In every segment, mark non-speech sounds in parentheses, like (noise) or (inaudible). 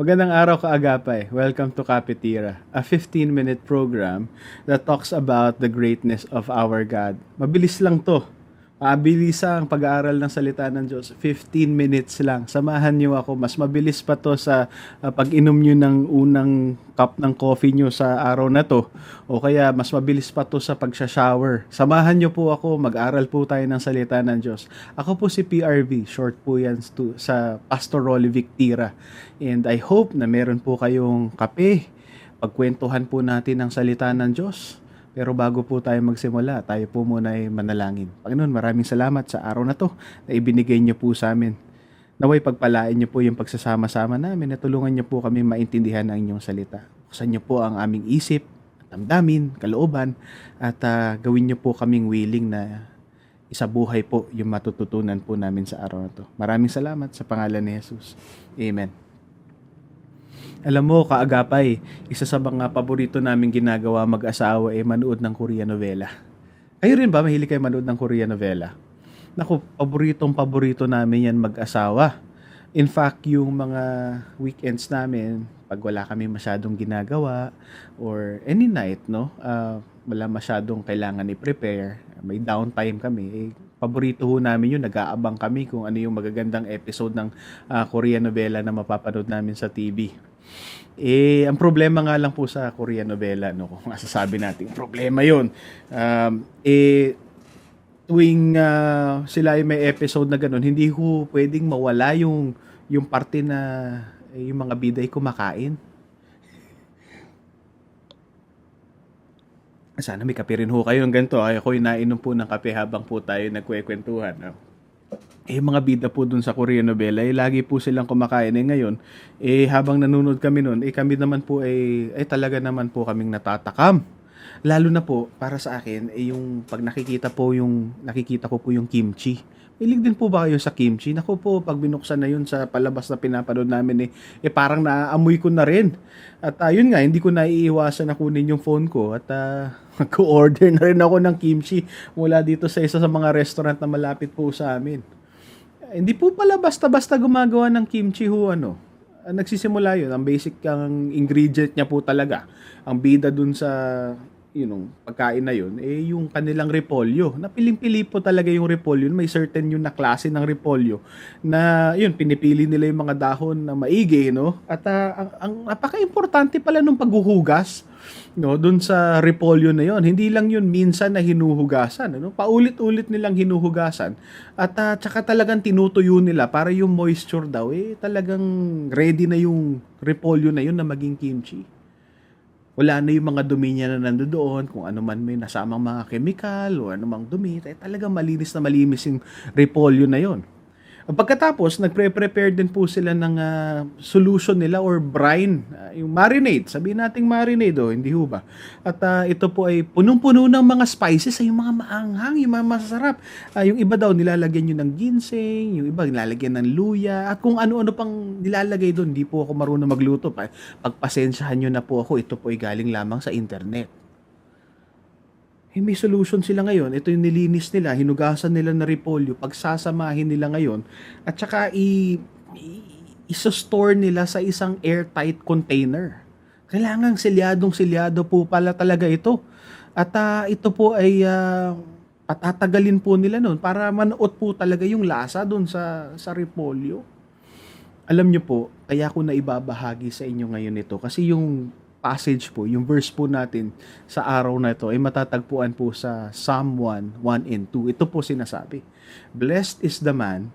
Magandang araw kaagapay. Welcome to Kapitira, a 15-minute program that talks about the greatness of our God. Mabilis lang to. Mabilis ang pag-aaral ng salita ng Diyos. 15 minutes lang. Samahan niyo ako. Mas mabilis pa to sa uh, pag-inom niyo ng unang cup ng coffee niyo sa araw na to. O kaya mas mabilis pa to sa pag-shower. Samahan niyo po ako. Mag-aral po tayo ng salita ng Diyos. Ako po si PRV. Short po yan to, sa Pastor Rolly Victira. And I hope na meron po kayong kape. Pagkwentuhan po natin ng salita ng Diyos pero bago po tayo magsimula, tayo po muna ay manalangin. Panginoon, maraming salamat sa araw na to na ibinigay niyo po sa amin. Naway pagpalain niyo po yung pagsasama-sama namin at tulungan niyo po kami maintindihan ang inyong salita. Buksan niyo po ang aming isip, damdamin, kalooban, at uh, gawin niyo po kaming willing na isabuhay po yung matututunan po namin sa araw na to. Maraming salamat sa pangalan ni Jesus. Amen. Alam mo, kaagapay, isa sa mga paborito namin ginagawa mag-asawa ay manood ng Korean novela. Kayo rin ba mahilig kayo manood ng Korean novela? Naku, paboritong paborito namin yan mag-asawa. In fact, yung mga weekends namin, pag wala kami masyadong ginagawa or any night, no, uh, wala masyadong kailangan i-prepare, may downtime kami, eh, paborito ho namin yun, nag-aabang kami kung ano yung magagandang episode ng uh, Korean novela na mapapanood namin sa TV. Eh, ang problema nga lang po sa Korean novela, no, kung masasabi natin, problema yun. Um, eh, tuwing uh, sila ay may episode na ganun, hindi ko pwedeng mawala yung, yung parte na eh, yung mga biday kumakain. Sana may kape rin ho kayo ng ganito. Ay, ako'y nainom po ng kape habang po tayo nagkwekwentuhan. No? Eh mga bida po dun sa Korean novela, eh lagi po silang kumakain. Eh ngayon, eh habang nanonood kami noon, eh kami naman po eh, eh talaga naman po kaming natatakam. Lalo na po para sa akin eh yung pag nakikita po yung nakikita ko po yung kimchi. Hilig din po ba kayo sa kimchi? Nako po, pag binuksan na yun sa palabas na pinapanood namin eh, eh parang naaamoy ko na rin. At ayun uh, nga, hindi ko naiiwasan na kunin yung phone ko at uh, (laughs) mag-order na rin ako ng kimchi mula dito sa isa sa mga restaurant na malapit po sa amin hindi po pala basta-basta gumagawa ng kimchi ho ano. Nagsisimula yun. Ang basic ang ingredient niya po talaga. Ang bida dun sa you know, pagkain na yun, eh yung kanilang repolyo. Napiling-pili po talaga yung repolyo. May certain yung na klase ng repolyo na yun, pinipili nila yung mga dahon na maigi, no? At uh, ang, ang napaka-importante pala nung paghuhugas no doon sa repolyo na yon hindi lang yun minsan na hinuhugasan ano? Paulit-ulit nilang hinuhugasan. At uh, tsaka talagang tinutuyo nila para yung moisture daw eh talagang ready na yung repolyo na yun na maging kimchi. Wala na yung mga dumi niya na nandoon, kung ano man may nasamang mga chemical o anumang dumi, eh, talagang malinis na malinis yung repolyo na yon. Pagkatapos, nagpre-prepare din po sila ng uh, solution nila or brine, uh, yung marinade. Sabihin nating marinade, oh, hindi ho ba? At uh, ito po ay punong-puno ng mga spices, ay yung mga maanghang, yung mga masarap. Uh, yung iba daw nilalagyan nyo ng ginseng, yung iba nilalagyan ng luya, at kung ano-ano pang nilalagay doon. Hindi po ako marunong magluto. Pagpasensyahan nyo na po ako, ito po ay galing lamang sa internet. Eh, may solution sila ngayon. Ito yung nilinis nila, hinugasan nila na repolyo, pagsasamahin nila ngayon, at saka i, i isa-store nila sa isang airtight container. Kailangan selyadong selyado po pala talaga ito. At uh, ito po ay uh, patatagalin po nila noon para manuot po talaga yung lasa doon sa, sa repolyo. Alam nyo po, kaya ko na ibabahagi sa inyo ngayon ito kasi yung passage po, yung verse po natin sa araw na ito ay matatagpuan po sa Psalm 1, 1 and 2. Ito po sinasabi, Blessed is the man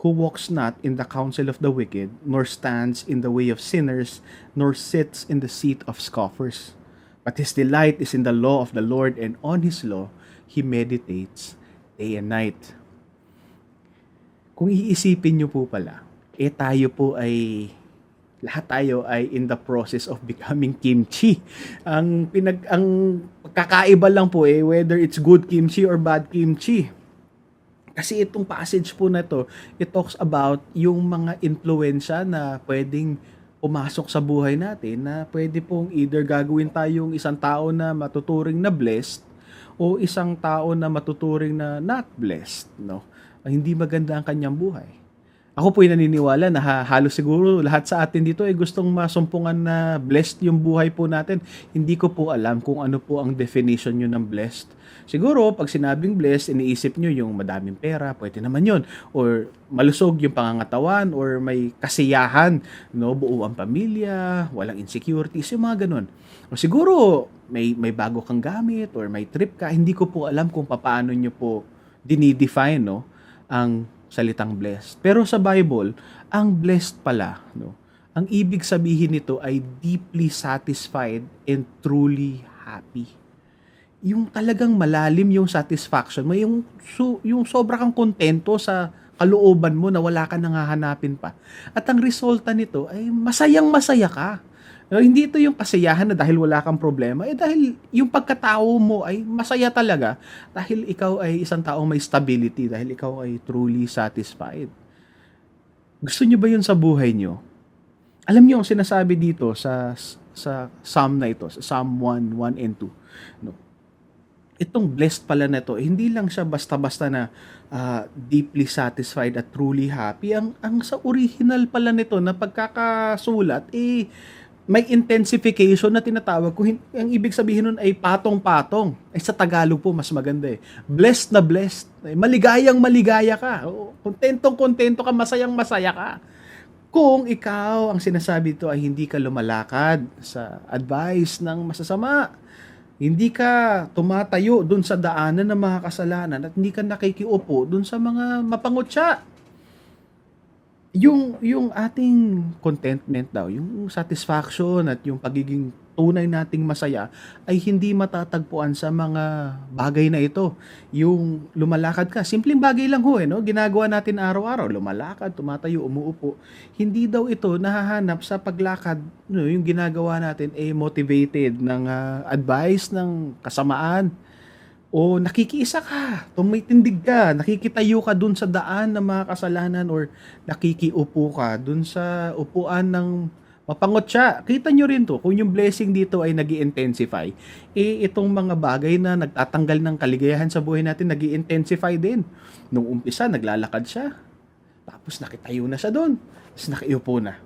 who walks not in the counsel of the wicked, nor stands in the way of sinners, nor sits in the seat of scoffers. But his delight is in the law of the Lord, and on his law he meditates day and night. Kung iisipin nyo po pala, eh tayo po ay lahat tayo ay in the process of becoming kimchi. Ang pinag ang kakaiba lang po eh whether it's good kimchi or bad kimchi. Kasi itong passage po na to, it talks about yung mga influensya na pwedeng pumasok sa buhay natin na pwede pong either gagawin tayong isang tao na matuturing na blessed o isang tao na matuturing na not blessed, no? Hindi maganda ang kanyang buhay Ako po yung naniniwala na ha- halos siguro lahat sa atin dito ay gustong masumpungan na blessed yung buhay po natin. Hindi ko po alam kung ano po ang definition nyo ng blessed. Siguro, pag sinabing blessed, iniisip nyo yung madaming pera, pwede naman yun. Or malusog yung pangangatawan, or may kasiyahan, no? buo ang pamilya, walang insecurities, yung mga ganun. O siguro, may, may bago kang gamit, or may trip ka, hindi ko po alam kung paano nyo po dinidefine no? ang salitang blessed. Pero sa Bible, ang blessed pala, no? Ang ibig sabihin nito ay deeply satisfied and truly happy. Yung talagang malalim yung satisfaction mo, yung, su, yung sobra kang kontento sa kalooban mo na wala ka nang hahanapin pa. At ang resulta nito ay masayang masaya ka. Hindi ito yung kasiyahan na dahil wala kang problema, eh dahil yung pagkatao mo ay masaya talaga dahil ikaw ay isang taong may stability, dahil ikaw ay truly satisfied. Gusto niyo ba yun sa buhay niyo? Alam niyo ang sinasabi dito sa sa Psalm na ito, sa Psalm 1, 1 and 2. No? Itong blessed pala na ito, hindi lang siya basta-basta na ah, deeply satisfied at truly happy. Ang, ang sa original pala nito na pagkakasulat, eh, may intensification na tinatawag ko. Ang ibig sabihin nun ay patong-patong. Ay sa Tagalog po, mas maganda eh. Blessed na blessed. Ay, maligayang maligaya ka. Oo, Kontentong-kontento ka, masayang-masaya ka. Kung ikaw, ang sinasabi ito ay hindi ka lumalakad sa advice ng masasama, hindi ka tumatayo dun sa daanan ng mga kasalanan at hindi ka nakikiupo dun sa mga mapangutya yung yung ating contentment daw, yung satisfaction at yung pagiging tunay nating masaya ay hindi matatagpuan sa mga bagay na ito. Yung lumalakad ka, simpleng bagay lang ho eh, no? Ginagawa natin araw-araw, lumalakad, tumatayo, umuupo. Hindi daw ito nahahanap sa paglakad, no, yung ginagawa natin eh motivated ng ah, advice ng kasamaan o nakikiisa ka, tumitindig ka, nakikitayo ka dun sa daan ng mga kasalanan or nakikiupo ka dun sa upuan ng mapangotsa. Kita nyo rin to, kung yung blessing dito ay nag intensify eh itong mga bagay na nagtatanggal ng kaligayahan sa buhay natin nag intensify din. Nung umpisa, naglalakad siya. Tapos nakitayo na siya doon. Tapos nakiupo na.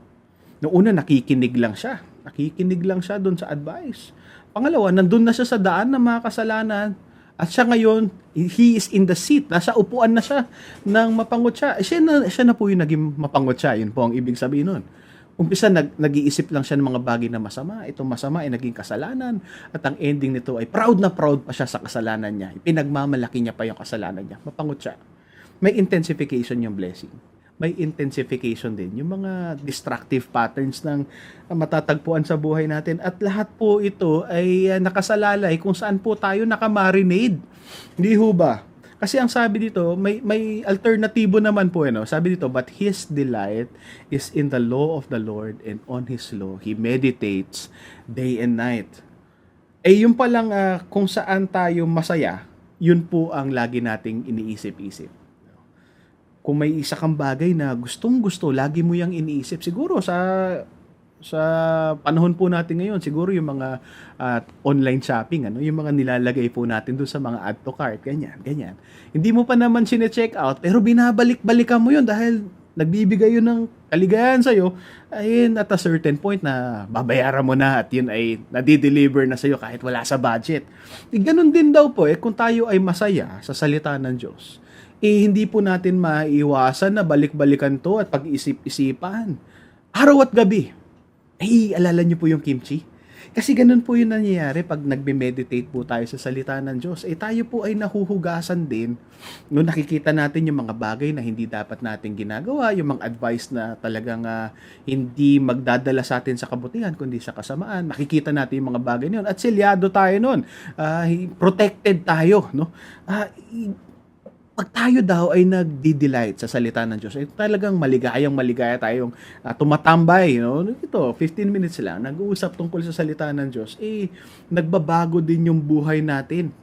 Noong una, nakikinig lang siya. Nakikinig lang siya doon sa advice. Pangalawa, nandun na siya sa daan ng mga kasalanan. At siya ngayon, he is in the seat. Nasa upuan na siya ng mapangutsa. Eh, Siya na, siya na po yung naging mapangutsa. Yun po ang ibig sabihin nun. Umpisa, nag, nag-iisip lang siya ng mga bagay na masama. Itong masama ay naging kasalanan. At ang ending nito ay proud na proud pa siya sa kasalanan niya. Pinagmamalaki niya pa yung kasalanan niya. Mapangutsa. May intensification yung blessing may intensification din. Yung mga destructive patterns ng matatagpuan sa buhay natin. At lahat po ito ay uh, nakasalalay kung saan po tayo nakamarinade. Hindi ho ba? Kasi ang sabi dito, may, may alternatibo naman po. Ano? Sabi dito, but his delight is in the law of the Lord and on his law he meditates day and night. Eh yung palang uh, kung saan tayo masaya, yun po ang lagi nating iniisip-isip kung may isa kang bagay na gustong gusto, lagi mo yang iniisip. Siguro sa sa panahon po natin ngayon, siguro yung mga uh, online shopping, ano, yung mga nilalagay po natin doon sa mga add to cart, ganyan, ganyan. Hindi mo pa naman sine-check out, pero binabalik-balikan mo yun dahil nagbibigay yun ng kaligayahan sa'yo, ayun, at a certain point na babayaran mo na at yun ay nadi-deliver na sa'yo kahit wala sa budget. E, ganun din daw po eh, kung tayo ay masaya sa salita ng Diyos, eh hindi po natin maiiwasan na balik-balikan to at pag-isip-isipan. Araw at gabi. Ay, alala niyo po yung kimchi? Kasi ganun po yung nangyayari pag nagbe-meditate po tayo sa salita ng Diyos. Eh tayo po ay nahuhugasan din no nakikita natin yung mga bagay na hindi dapat natin ginagawa, yung mga advice na talagang uh, hindi magdadala sa atin sa kabutihan kundi sa kasamaan. Makikita natin yung mga bagay na yun at selyado tayo noon. Uh, protected tayo, no? Uh, pag tayo daw ay nagdi-delight sa salita ng Diyos, ay talagang maligayang maligaya tayong uh, tumatambay. You know? Ito, 15 minutes lang, nag-uusap tungkol sa salita ng Diyos, eh, nagbabago din yung buhay natin.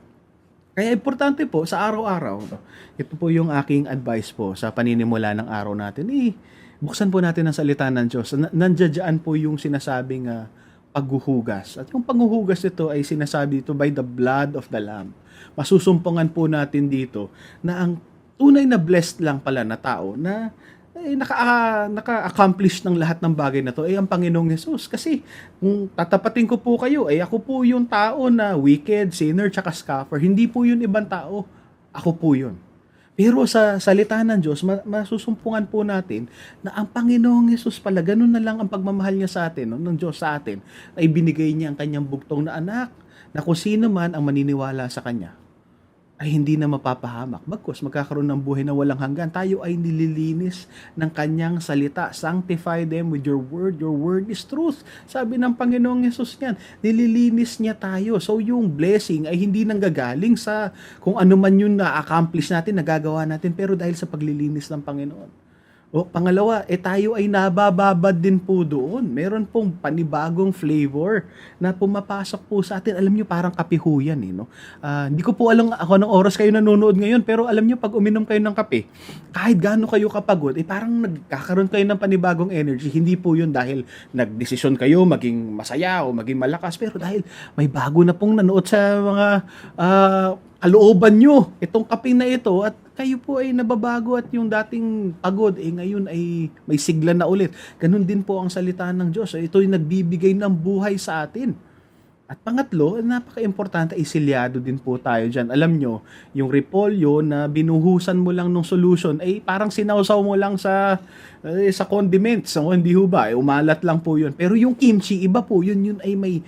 Kaya importante po, sa araw-araw, ito po yung aking advice po sa paninimula ng araw natin, eh, buksan po natin ang salita ng Diyos. Nandiyan po yung sinasabing uh, paghuhugas. At yung paghuhugas nito ay sinasabi dito by the blood of the Lamb masusumpungan po natin dito na ang tunay na blessed lang pala na tao na eh, naka, ah, naka-accomplish ng lahat ng bagay na to ay ang Panginoong Yesus. Kasi kung tatapatin ko po kayo, ay ako po yung tao na wicked, sinner, tsaka scoffer. Hindi po yun ibang tao. Ako po yun. Pero sa salita ng Diyos, ma- masusumpungan po natin na ang Panginoong Yesus pala, ganun na lang ang pagmamahal niya sa atin, no, ng Diyos sa atin, ay binigay niya ang kanyang bugtong na anak, na kung sino man ang maniniwala sa kanya, ay hindi na mapapahamak. Bagkus, magkakaroon ng buhay na walang hanggan. Tayo ay nililinis ng kanyang salita. Sanctify them with your word. Your word is truth. Sabi ng Panginoong Yesus niyan. Nililinis niya tayo. So yung blessing ay hindi nanggagaling sa kung ano man yun na-accomplish natin, nagagawa natin, pero dahil sa paglilinis ng Panginoon. O pangalawa, eh tayo ay nabababad din po doon. Meron pong panibagong flavor na pumapasok po sa atin. Alam nyo, parang kape ho yan eh, no? Ah, hindi ko po alam ako ng oras kayo nanonood ngayon, pero alam nyo, pag uminom kayo ng kape, kahit gaano kayo kapagod, eh parang nagkakaroon kayo ng panibagong energy. Hindi po yun dahil nagdesisyon kayo maging masaya o maging malakas, pero dahil may bago na pong nanood sa mga ah, kalooban nyo itong kape na ito at kayo po ay nababago at yung dating pagod eh ngayon ay may sigla na ulit. Ganun din po ang salita ng Diyos. Ito ay nagbibigay ng buhay sa atin. At pangatlo, napaka-importante, isilyado din po tayo dyan. Alam nyo, yung repolyo na binuhusan mo lang ng solution, ay parang sinawsaw mo lang sa eh, sa condiments. So, hindi ho ba? Eh, umalat lang po yun. Pero yung kimchi, iba po. Yun, yun ay may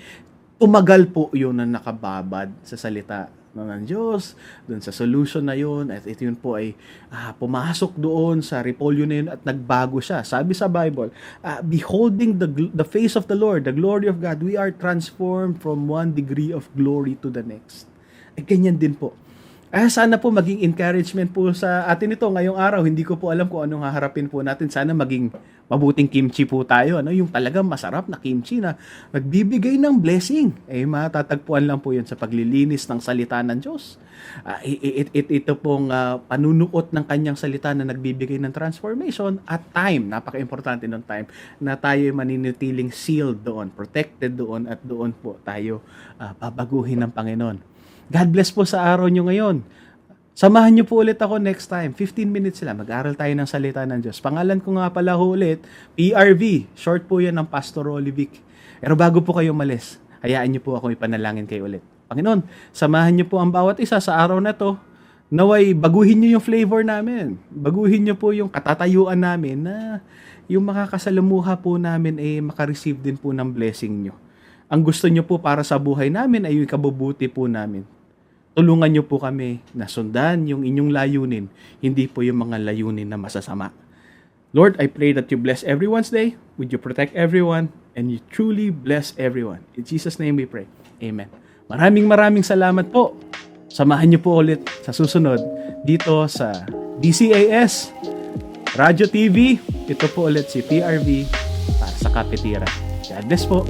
tumagal po yun na nakababad sa salita ng Diyos, doon sa solution na yun, at ito yun po ay ah, pumasok doon sa repolyo na yun at nagbago siya. Sabi sa Bible, ah, beholding the, the face of the Lord, the glory of God, we are transformed from one degree of glory to the next. Ay ganyan din po. Ah, sana po maging encouragement po sa atin ito ngayong araw. Hindi ko po alam kung anong haharapin po natin. Sana maging mabuting kimchi po tayo. Ano? Yung talagang masarap na kimchi na nagbibigay ng blessing. Eh, matatagpuan lang po yun sa paglilinis ng salita ng Diyos. Ah, i- i- it, ito pong ah, panunuot ng kanyang salita na nagbibigay ng transformation at time. Napaka-importante ng time na tayo ay maninitiling sealed doon, protected doon at doon po tayo ah, babaguhin ng Panginoon. God bless po sa araw nyo ngayon. Samahan nyo po ulit ako next time. 15 minutes sila. Mag-aral tayo ng salita ng Diyos. Pangalan ko nga pala ho ulit, PRV. Short po yan ng Pastor Olivic. Pero bago po kayo malis, hayaan nyo po ako ipanalangin kayo ulit. Panginoon, samahan nyo po ang bawat isa sa araw na to. Naway, baguhin nyo yung flavor namin. Baguhin nyo po yung katatayuan namin na yung makakasalamuha po namin ay makareceive din po ng blessing nyo. Ang gusto nyo po para sa buhay namin ay yung kabubuti po namin. Tulungan nyo po kami na sundan yung inyong layunin, hindi po yung mga layunin na masasama. Lord, I pray that you bless everyone's day, would you protect everyone, and you truly bless everyone. In Jesus' name we pray. Amen. Maraming maraming salamat po. Samahan niyo po ulit sa susunod dito sa DCAS Radio TV. Ito po ulit si PRV para sa Kapitira. God bless po.